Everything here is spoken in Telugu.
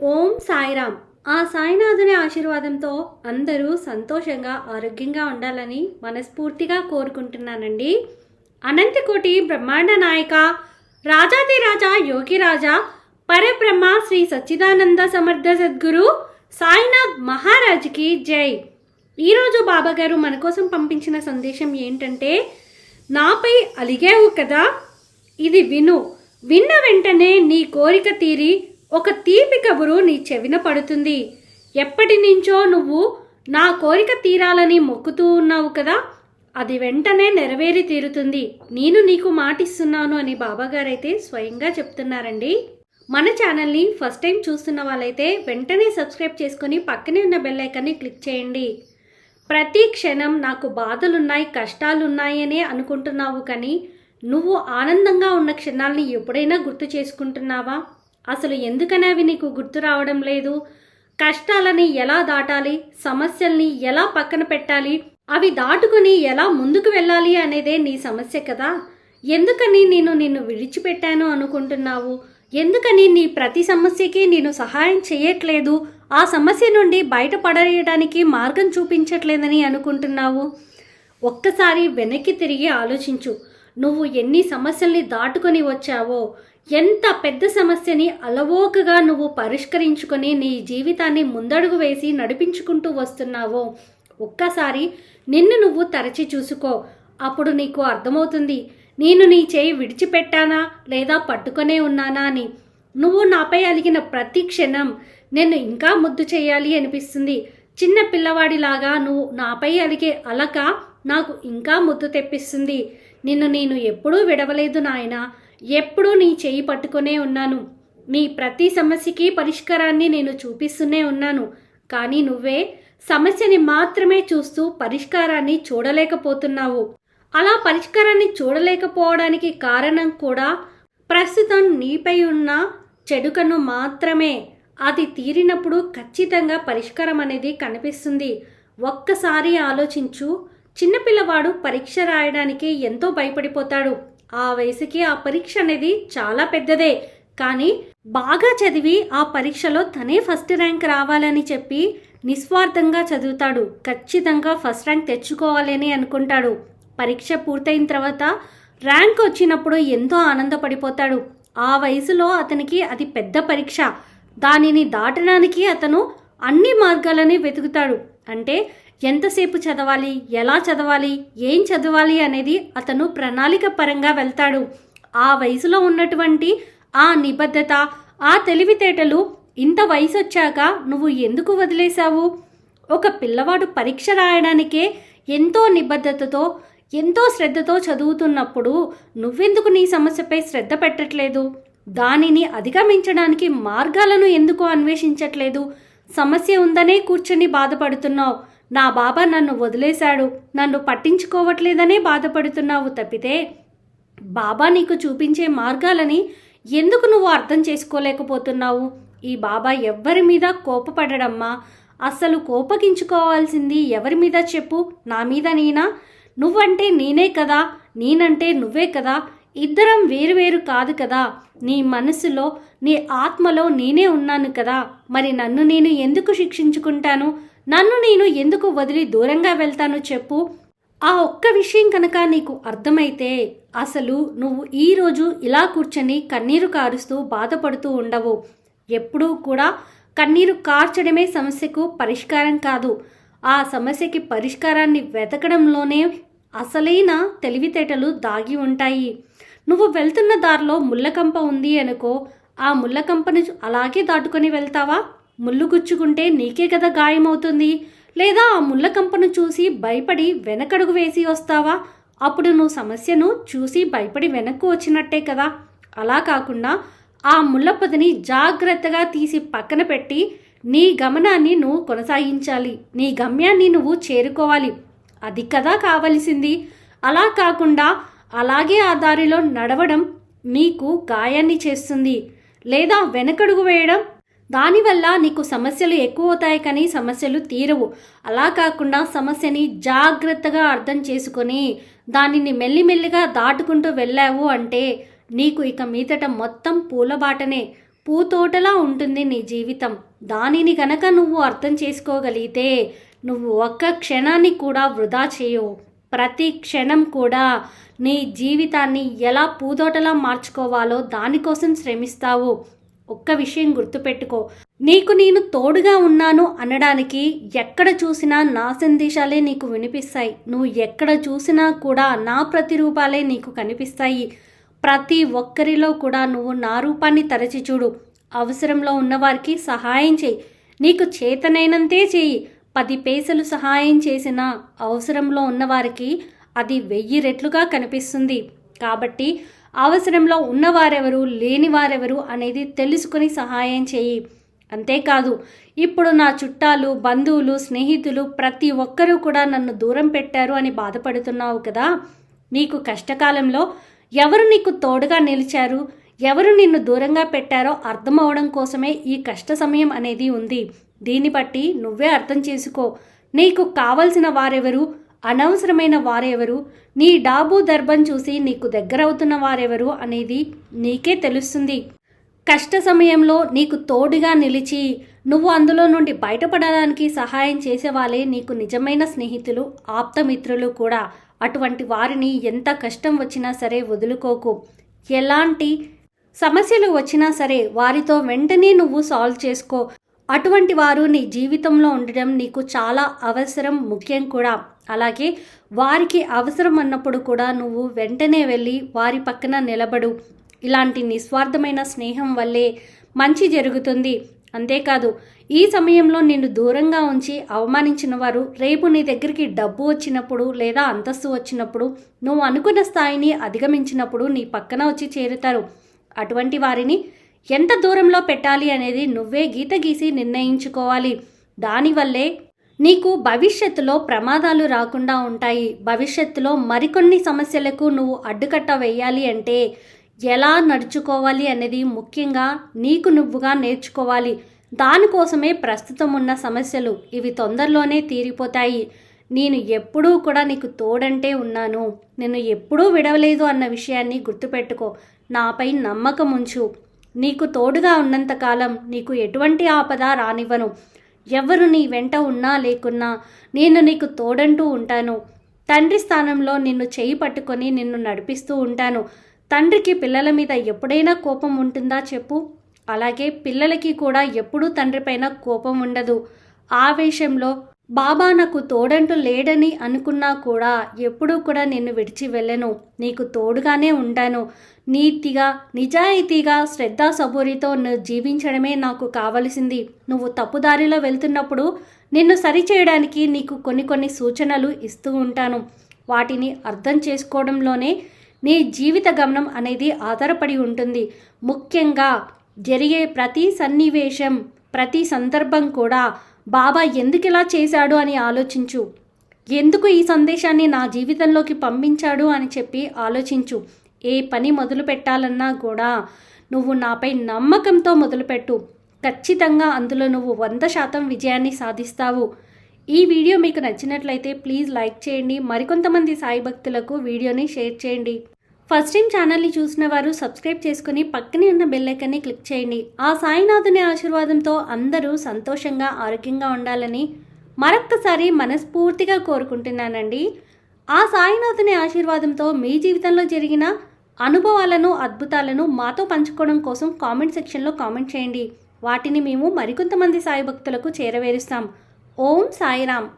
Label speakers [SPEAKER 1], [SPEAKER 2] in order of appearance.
[SPEAKER 1] ఓం సాయిరామ్. ఆ సాయినాథుని ఆశీర్వాదంతో అందరూ సంతోషంగా ఆరోగ్యంగా ఉండాలని మనస్ఫూర్తిగా కోరుకుంటున్నానండి. అనంతకోటి బ్రహ్మాండ నాయక రాజాది రాజా యోగిరాజా పరబ్రహ్మ శ్రీ సచ్చిదానంద సమర్థ సద్గురు సాయినాథ్ మహారాజ్కి జై. ఈరోజు బాబాగారు మన కోసం పంపించిన సందేశం ఏంటంటే నాపై అలిగావు కదా? ఇది విను. విన్న వెంటనే నీ కోరిక తీరి ఒక తీపి కబురు నీ చెవిన పడుతుంది. ఎప్పటి నుంచో నువ్వు నా కోరిక తీరాలని మొక్కుతూ ఉన్నావు కదా అది వెంటనే నెరవేరి తీరుతుంది. నేను నీకు మాటిస్తున్నాను అని బాబాగారైతే స్వయంగా చెప్తున్నారండి. మన ఛానల్ని ఫస్ట్ టైం చూస్తున్న వాళ్ళైతే వెంటనే సబ్స్క్రైబ్ చేసుకొని పక్కనే ఉన్న బెల్ ఐకాన్ని క్లిక్ చేయండి. ప్రతి క్షణం నాకు బాధలున్నాయి కష్టాలున్నాయి అనే అనుకుంటున్నావు కానీ నువ్వు ఆనందంగా ఉన్న క్షణాలని ఎప్పుడైనా గుర్తు చేసుకుంటున్నావా? అసలు ఎందుకని అవి నీకు గుర్తు రావడం లేదు? కష్టాలని ఎలా దాటాలి? సమస్యల్ని ఎలా పక్కన పెట్టాలి? అవి దాటుకుని ఎలా ముందుకు వెళ్ళాలి అనేదే నీ సమస్య కదా? ఎందుకని నేను నిన్ను విడిచిపెట్టాను అనుకుంటున్నావు? ఎందుకని నీ ప్రతి సమస్యకి నేను సహాయం చేయట్లేదు? ఆ సమస్య నుండి బయటపడేయడానికి మార్గం చూపించట్లేదని అనుకుంటున్నావు? ఒక్కసారి వెనక్కి తిరిగి ఆలోచించు. నువ్వు ఎన్ని సమస్యల్ని దాటుకొని వచ్చావో ఎంత పెద్ద సమస్యని అలవోకగా నువ్వు పరిష్కరించుకొని నీ జీవితాన్ని ముందడుగు వేసి నడిపించుకుంటూ వస్తున్నావో ఒక్కసారి నిన్ను నువ్వు తరచి చూసుకో. అప్పుడు నీకు అర్థమవుతుంది నేను నీ చేయి విడిచిపెట్టానా లేదా పట్టుకొనే ఉన్నానా అని. నువ్వు నాపై అలిగిన ప్రతి క్షణం నేను ఇంకా ముద్దు చేయాలి అనిపిస్తుంది. చిన్న పిల్లవాడిలాగా నువ్వు నాపై అలిగే అలక నాకు ఇంకా ముద్దు తెప్పిస్తుంది. నిన్ను నేను ఎప్పుడూ విడవలేదు నాయన. ఎప్పుడూ నీ చేయి పట్టుకునే ఉన్నాను. నీ ప్రతి సమస్యకి పరిష్కారాన్ని నేను చూపిస్తూనే ఉన్నాను. కానీ నువ్వే సమస్యని మాత్రమే చూస్తూ పరిష్కారాన్ని చూడలేకపోతున్నావు. అలా పరిష్కారాన్ని చూడలేకపోవడానికి కారణం కూడా ప్రస్తుతం నీపై ఉన్న చెడుకను మాత్రమే. అది తీరినప్పుడు ఖచ్చితంగా పరిష్కారం అనేది కనిపిస్తుంది. ఒక్కసారి ఆలోచించు చిన్నపిల్లవాడు పరీక్ష రాయడానికి ఎంతో భయపడిపోతాడు. ఆ వయసుకి ఆ పరీక్ష అనేది చాలా పెద్దదే. కానీ బాగా చదివి ఆ పరీక్షలో తనే ఫస్ట్ ర్యాంక్ రావాలని చెప్పి నిస్వార్థంగా చదువుతాడు. ఖచ్చితంగా ఫస్ట్ ర్యాంక్ తెచ్చుకోవాలని అనుకుంటాడు. పరీక్ష పూర్తయిన తర్వాత ర్యాంక్ వచ్చినప్పుడు ఎంతో ఆనందపడిపోతాడు. ఆ వయసులో అతనికి అది పెద్ద పరీక్ష. దానిని దాటడానికి అతను అన్ని మార్గాలని వెతుకుతాడు. అంటే ఎంతసేపు చదవాలి? ఎలా చదవాలి? ఏం చదవాలి? అనేది అతను ప్రణాళిక పరంగా వెళ్తాడు. ఆ వయసులో ఉన్నటువంటి ఆ నిబద్ధత ఆ తెలివితేటలు ఇంత వయసు వచ్చాక నువ్వు ఎందుకు వదిలేశావు? ఒక పిల్లవాడు పరీక్ష రాయడానికే ఎంతో నిబద్ధతతో ఎంతో శ్రద్ధతో చదువుతున్నప్పుడు నువ్వెందుకు నీ సమస్యపై శ్రద్ధ పెట్టట్లేదు? దానిని అధిగమించడానికి మార్గాలను ఎందుకు అన్వేషించట్లేదు? సమస్య ఉందనే కూర్చొని బాధపడుతున్నావు. నా బాబా నన్ను వదిలేశాడు. నన్ను పట్టించుకోవట్లేదనే బాధపడుతున్నావు తప్పితే బాబా నీకు చూపించే మార్గాలని ఎందుకు నువ్వు అర్థం చేసుకోలేకపోతున్నావు? ఈ బాబా ఎవ్వరి మీద కోపపడడమ్మా. అస్సలు కోపగించుకోవాల్సింది ఎవరి మీద చెప్పు? నా మీద నేనా? నువ్వంటే నేనే కదా. నేనంటే నువ్వే కదా. ఇద్దరం వేరువేరు కాదు కదా. నీ మనసులో నీ ఆత్మలో నేనే ఉన్నాను కదా. మరి నన్ను నేను ఎందుకు శిక్షించుకుంటాను? నన్ను నేను ఎందుకు వదిలి దూరంగా వెళ్తానో చెప్పు. ఆ ఒక్క విషయం కనుక నీకు అర్థమైతే అసలు నువ్వు ఈరోజు ఇలా కూర్చొని కన్నీరు కారుస్తూ బాధపడుతూ ఉండవు. ఎప్పుడూ కూడా కన్నీరు కార్చడమే సమస్యకు పరిష్కారం కాదు. ఆ సమస్యకి పరిష్కారాన్ని వెతకడంలోనే అసలైన తెలివితేటలు దాగి ఉంటాయి. నువ్వు వెళ్తున్న దారిలో ముళ్ళకంప ఉంది అనుకో. ఆ ముళ్ళకంపను అలాగే దాటుకొని వెళ్తావా? ముళ్ళు గుచ్చుకుంటే నీకే కదా గాయమవుతుంది. లేదా ఆ ముళ్ళకంపను చూసి భయపడి వెనకడుగు వేసి వస్తావా? అప్పుడు నువ్వు సమస్యను చూసి భయపడి వెనక్కు వచ్చినట్టే కదా. అలా కాకుండా ఆ ముళ్ళపొదని జాగ్రత్తగా తీసి పక్కన పెట్టి నీ గమనాన్ని నువ్వు కొనసాగించాలి. నీ గమ్యాన్ని నువ్వు చేరుకోవాలి. అది కదా కావలసింది. అలా కాకుండా అలాగే ఆ దారిలో నడవడం నీకు గాయాన్ని చేస్తుంది. లేదా వెనకడుగు వేయడం దానివల్ల నీకు సమస్యలు ఎక్కువ అవుతాయి కానీ సమస్యలు తీరవు. అలా కాకుండా సమస్యని జాగ్రత్తగా అర్థం చేసుకొని దానిని మెల్లిమెల్లిగా దాటుకుంటూ వెళ్ళావు అంటే నీకు ఇక మీదట మొత్తం పూలబాటనే. పూతోటలా ఉంటుంది నీ జీవితం. దానిని గనక నువ్వు అర్థం చేసుకోగలిగితే నువ్వు ఒక్క క్షణాన్ని కూడా వృధా చేయవు. ప్రతి క్షణం కూడా నీ జీవితాన్ని ఎలా పూతోటలా మార్చుకోవాలో దానికోసం శ్రమిస్తావు. ఒక్క విషయం గుర్తుపెట్టుకో. నీకు నేను తోడుగా ఉన్నాను అనడానికి ఎక్కడ చూసినా నా సందేశాలే నీకు వినిపిస్తాయి. నువ్వు ఎక్కడ చూసినా కూడా నా ప్రతిరూపాలే నీకు కనిపిస్తాయి. ప్రతి ఒక్కరిలో కూడా నువ్వు నా రూపాన్ని తరచి చూడు. అవసరంలో ఉన్నవారికి సహాయం చేయి. నీకు చేతనైనంతే చేయి. పది పేసలు సహాయం చేసిన అవసరంలో ఉన్నవారికి అది వెయ్యి రెట్లుగా కనిపిస్తుంది. కాబట్టి అవసరంలో ఉన్నవారెవరు లేనివారెవరు అనేది తెలుసుకుని సహాయం చేయి. అంతేకాదు ఇప్పుడు నా చుట్టాలు బంధువులు స్నేహితులు ప్రతి ఒక్కరూ కూడా నన్ను దూరం పెట్టారు అని బాధపడుతున్నావు కదా? నీకు కష్టకాలంలో ఎవరు నీకు తోడుగా నిలిచారు? ఎవరు నిన్ను దూరంగా పెట్టారో అర్థమవడం కోసమే ఈ కష్ట సమయం అనేది ఉంది. దీన్ని బట్టి నువ్వే అర్థం చేసుకో. నీకు కావలసిన వారెవరు? అనవసరమైన వారెవరు? నీ డాబు దర్భం చూసి నీకు దగ్గరవుతున్న వారెవరు అనేది నీకే తెలుస్తుంది. కష్ట సమయంలో నీకు తోడుగా నిలిచి నువ్వు అందులో నుండి బయటపడడానికి సహాయం చేసేవాళ్ళే నీకు నిజమైన స్నేహితులు ఆప్తమిత్రులు కూడా. అటువంటి వారిని ఎంత కష్టం వచ్చినా సరే వదులుకోకు. ఎలాంటి సమస్యలు వచ్చినా సరే వారితో వెంటనే నువ్వు సాల్వ్ చేసుకో. అటువంటి వారు నీ జీవితంలో ఉండడం నీకు చాలా అవసరం ముఖ్యం కూడా. అలాగే వారికి అవసరం అన్నప్పుడు కూడా నువ్వు వెంటనే వెళ్ళి వారి పక్కన నిలబడు. ఇలాంటి నిస్వార్థమైన స్నేహం వల్లే మంచి జరుగుతుంది. అంతేకాదు ఈ సమయంలో నిన్ను దూరంగా ఉంచి అవమానించిన వారు రేపు నీ దగ్గరికి డబ్బు వచ్చినప్పుడు లేదా అంతస్తు వచ్చినప్పుడు నువ్వు అనుకున్న స్థాయిని అధిగమించినప్పుడు నీ పక్కన వచ్చి చేరుతారు. అటువంటి వారిని ఎంత దూరంలో పెట్టాలి అనేది నువ్వే గీత గీసి నిర్ణయించుకోవాలి. దానివల్లే నీకు భవిష్యత్తులో ప్రమాదాలు రాకుండా ఉంటాయి. భవిష్యత్తులో మరికొన్ని సమస్యలకు నువ్వు అడ్డుకట్ట వేయాలి అంటే ఎలా నడుచుకోవాలి అనేది ముఖ్యంగా నీకు నువ్వుగా నేర్చుకోవాలి. దానికోసమే ప్రస్తుతం ఉన్న సమస్యలు ఇవి తొందరలోనే తీరిపోతాయి. నేను ఎప్పుడూ కూడా నీకు తోడంటే ఉన్నాను. నేను ఎప్పుడూ విడవలేదు అన్న విషయాన్ని గుర్తుపెట్టుకో. నాపై నమ్మకం ఉంచు నీకు తోడుగా ఉన్నంతకాలం నీకు ఎటువంటి ఆపద రానివ్వను. ఎవరు నీ వెంట ఉన్నా లేకున్నా నేను నీకు తోడంటూ ఉంటాను. తండ్రి స్థానంలో నిన్ను చేయి పట్టుకొని నిన్ను నడిపిస్తూ ఉంటాను. తండ్రికి పిల్లల మీద ఎప్పుడైనా కోపం ఉంటుందా చెప్పు. అలాగే పిల్లలకి కూడా ఎప్పుడూ తండ్రిపైన కోపం ఉండదు. ఆవేశంలో బాబా నాకు తోడంటూ లేడని అనుకున్నా కూడా ఎప్పుడూ కూడా నిన్ను విడిచి వెళ్ళను. నీకు తోడుగానే ఉంటాను. నీతిగా నిజాయితీగా శ్రద్ధ సబూరితో నువ్వు జీవించడమే నాకు కావలసింది. నువ్వు తప్పుదారిలో వెళ్తున్నప్పుడు నిన్ను సరిచేయడానికి నీకు కొన్ని కొన్ని సూచనలు ఇస్తూ ఉంటాను. వాటిని అర్థం చేసుకోవడంలోనే నీ జీవిత గమనం అనేది ఆధారపడి ఉంటుంది. ముఖ్యంగా జరిగే ప్రతి సన్నివేశం ప్రతి సందర్భం కూడా బాబా ఎందుకు ఇలా చేశాడు అని ఆలోచించు. ఎందుకు ఈ సందేశాన్ని నా జీవితంలోకి పంపించాడు అని చెప్పి ఆలోచించు. ఏ పని మొదలు పెట్టాలన్నా కూడా నువ్వు నాపై నమ్మకంతో మొదలుపెట్టు ఖచ్చితంగా అందులో నువ్వు వంద శాతం విజయాన్ని సాధిస్తావు. ఈ వీడియో మీకు నచ్చినట్లయితే ప్లీజ్ లైక్ చేయండి. మరికొంతమంది సాయి భక్తులకు వీడియోని షేర్ చేయండి. ఫస్ట్ టైం ఛానల్ని చూసిన వారు సబ్స్క్రైబ్ చేసుకుని పక్కనే ఉన్న బెల్ క్లిక్ చేయండి. ఆ సాయినాథుని ఆశీర్వాదంతో అందరూ సంతోషంగా ఆరోగ్యంగా ఉండాలని మరొక్కసారి మనస్ఫూర్తిగా కోరుకుంటున్నానండి. ఆ సాయినాథుని ఆశీర్వాదంతో మీ జీవితంలో జరిగిన అనుభవాలను అద్భుతాలను మాతో పంచుకోవడం కోసం కామెంట్ సెక్షన్లో కామెంట్ చేయండి. వాటిని మేము మరికొంతమంది సాయి భక్తులకు చేరవేరుస్తాం. ఓం సాయిరామ్.